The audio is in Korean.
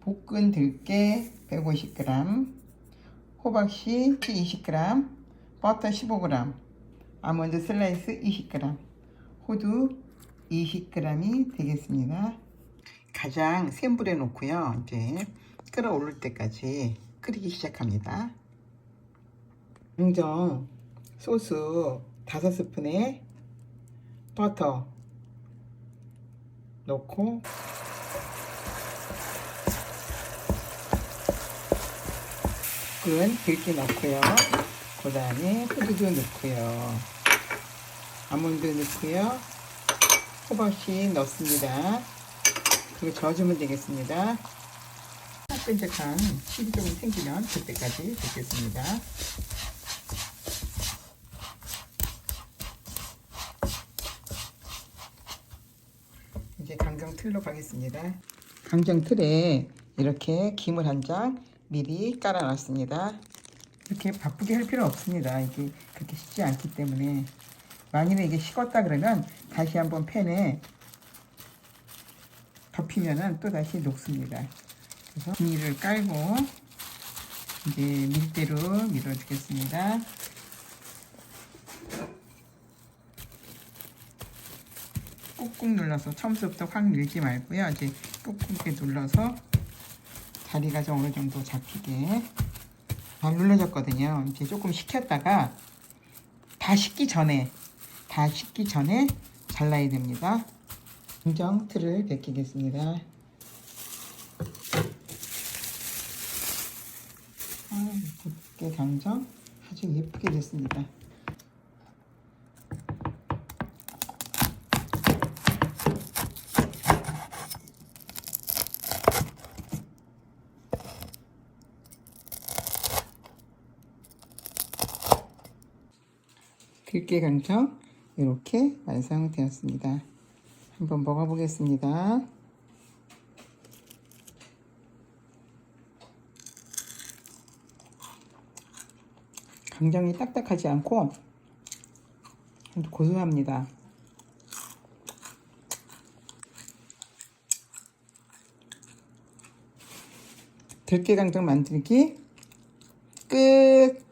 볶은 들깨 150g, 호박씨 20g, 버터 15g, 아몬드 슬라이스 20g, 호두 20g이 되겠습니다. 가장 센 불에 놓고요. 이제 끓어오를 때까지 끓이기 시작합니다. 양정 소스 5스푼에 버터 넣고 볶은 들깨 넣고요. 그 다음에 호두도 넣고요. 아몬드 넣고요. 호박씨 넣습니다. 그리고 저어주면 되겠습니다. 끈적한 실이 조금 생기면 그때까지 볶겠습니다. 이제 강정 틀로 가겠습니다. 강정 틀에 이렇게 김을 한 장 미리 깔아놨습니다. 이렇게 바쁘게 할 필요 없습니다. 이게 그렇게 쉽지 않기 때문에 만일에 이게 식었다 그러면 다시 한번 팬에 덮이면은 또 다시 녹습니다. 그래서 비닐을 깔고 이제 밀대로 밀어주겠습니다. 꾹꾹 눌러서 처음부터 확 밀지 말고요. 이제 꾹꾹 눌러서 자리가 좀 어느 정도 잡히게 잘 눌러졌거든요. 이제 조금 식혔다가 다 식기 전에 다 식기 전에 잘라야 됩니다. 공정 틀을 벗기겠습니다. 아, 곱게 강정 아주 예쁘게 됐습니다. 들깨 강정 이렇게 완성되었습니다. 한번 먹어보겠습니다. 강정이 딱딱하지 않고 고소합니다. 들깨 강정 만들기 끝!